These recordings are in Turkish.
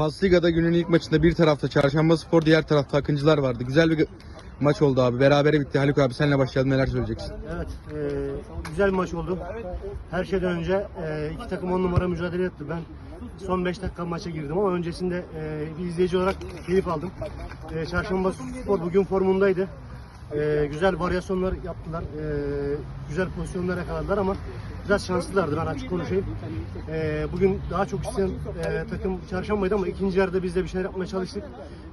Pasliga'da günün ilk maçında bir tarafta Çarşamba Spor, diğer tarafta Akıncılar vardı. Güzel bir maç oldu abi. Berabere bitti. Haluk abi senle başlayalım. Neler söyleyeceksin? Evet, e, güzel bir maç oldu. Her şeyden önce e, iki takım on numara mücadele etti. Ben son 5 dakika maça girdim ama öncesinde e, bir izleyici olarak keyif aldım. E, Çarşamba Spor bugün formundaydı. E, güzel varyasyonlar yaptılar. E, güzel pozisyonlar yakaladılar ama biraz şanslılardı ben açık konuşayım. E, bugün daha çok isteyen e, takım Çarşambaydı ama ikinci yarıda biz de bir şeyler yapmaya çalıştık.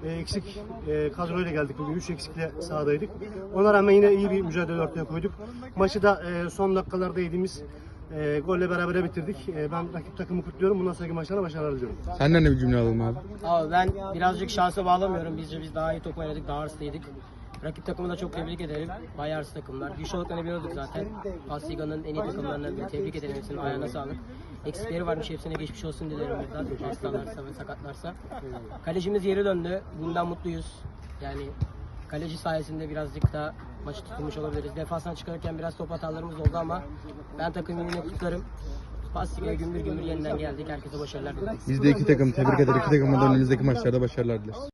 E, eksik e, kadroyla geldik bugün. 3 eksikle sahadaydık. Ona rağmen yine iyi bir mücadele ortaya koyduk. Maçı da e, son dakikalarda yediğimiz e, golle berabere bitirdik. E, ben rakip takımı kutluyorum. Bundan sonraki maçlara başarılar diliyorum. Senden de bir cümle alalım abi. Abi ben birazcık şansa bağlamıyorum. Bizce biz daha iyi top oynadık, daha hırslıydık. Rakip takımı da çok tebrik ederim. Bayağı takımlar. Güçlü olduklarını biliyorduk zaten. Pasliga'nın en iyi takımlarından biri. Tebrik ederim hepsinin ayağına sağlık. Eksikleri varmış hepsine geçmiş olsun dilerim buradan. Hastalarsa ve sakatlarsa. Kalecimiz yeri döndü. Bundan mutluyuz. Yani kaleci sayesinde birazcık da maçı tutulmuş olabiliriz. Defanstan çıkarken biraz top hatalarımız oldu ama ben takımı yine tutarım. Pasliga'ya gümbür gümbür yeniden geldik. Herkese başarılar dilerim. Biz de iki takım tebrik eder. İki takıma da önümüzdeki maçlarda başarılar dileriz.